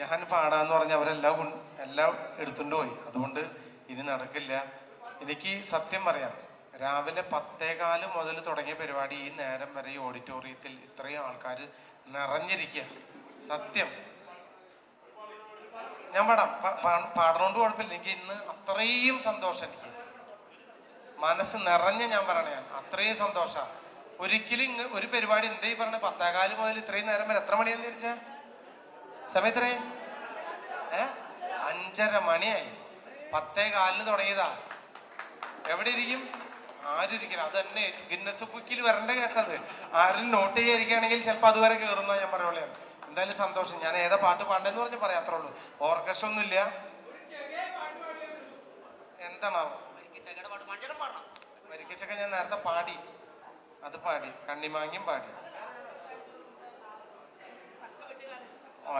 ഞാൻ പാടാന്ന് പറഞ്ഞ അവരെല്ലാം എല്ലാം എടുത്തുകൊണ്ട് പോയി. അതുകൊണ്ട് ഇനി നടക്കില്ല. എനിക്ക് സത്യം പറയാം രാവിലെ പത്തേകാൽ മുതൽ തുടങ്ങിയ പരിപാടി ഈ നേരം വരെ ഈ ഓഡിറ്റോറിയത്തിൽ ഇത്രയും ആൾക്കാർ നിറഞ്ഞിരിക്കുക സത്യം. ഞാൻ പാടാം. പാടണോണ്ട് കുഴപ്പമില്ല. എനിക്ക് ഇന്ന് അത്രയും സന്തോഷം എനിക്ക്. മനസ്സ് നിറഞ്ഞ് ഞാൻ പറയണ ഞാൻ. അത്രയും സന്തോഷ. ഒരിക്കലും ഒരു പരിപാടി എന്തേ ഈ പറഞ്ഞ പത്തേകാൽ മുതൽ ഇത്രയും നേരം വരെ എത്ര മണിയാന്ന് തിരിച്ച സമയത്രേ? ഏ? അഞ്ചര മണിയായി. പത്തേ കാലിന് തുടങ്ങിയതാ. എവിടെ ഇരിക്കും ആരും ഇരിക്കണം അത് തന്നെ ഗിന്നസ് ബുക്കിൽ വരേണ്ട കേസ് അത്. ആരും നോട്ട് ചെയ്യാതിരിക്കുകയാണെങ്കിൽ ചിലപ്പോൾ അതുവരെ കയറുന്ന ഞാൻ പറയുള്ളൂ എന്തായാലും സന്തോഷം. ഞാൻ ഏതാ പാട്ട് പാടേന്ന് പറഞ്ഞ് പറയാം അത്രേ ഉള്ളൂ. ഓർക്കസ്ട്ര ഒന്നുമില്ല എന്താണാവോ മരിക്കച്ചൊക്കെ ഞാൻ നേരത്തെ പാടി. അത് പാടി. കണ്ണിമാങ്ങിയും പാടി.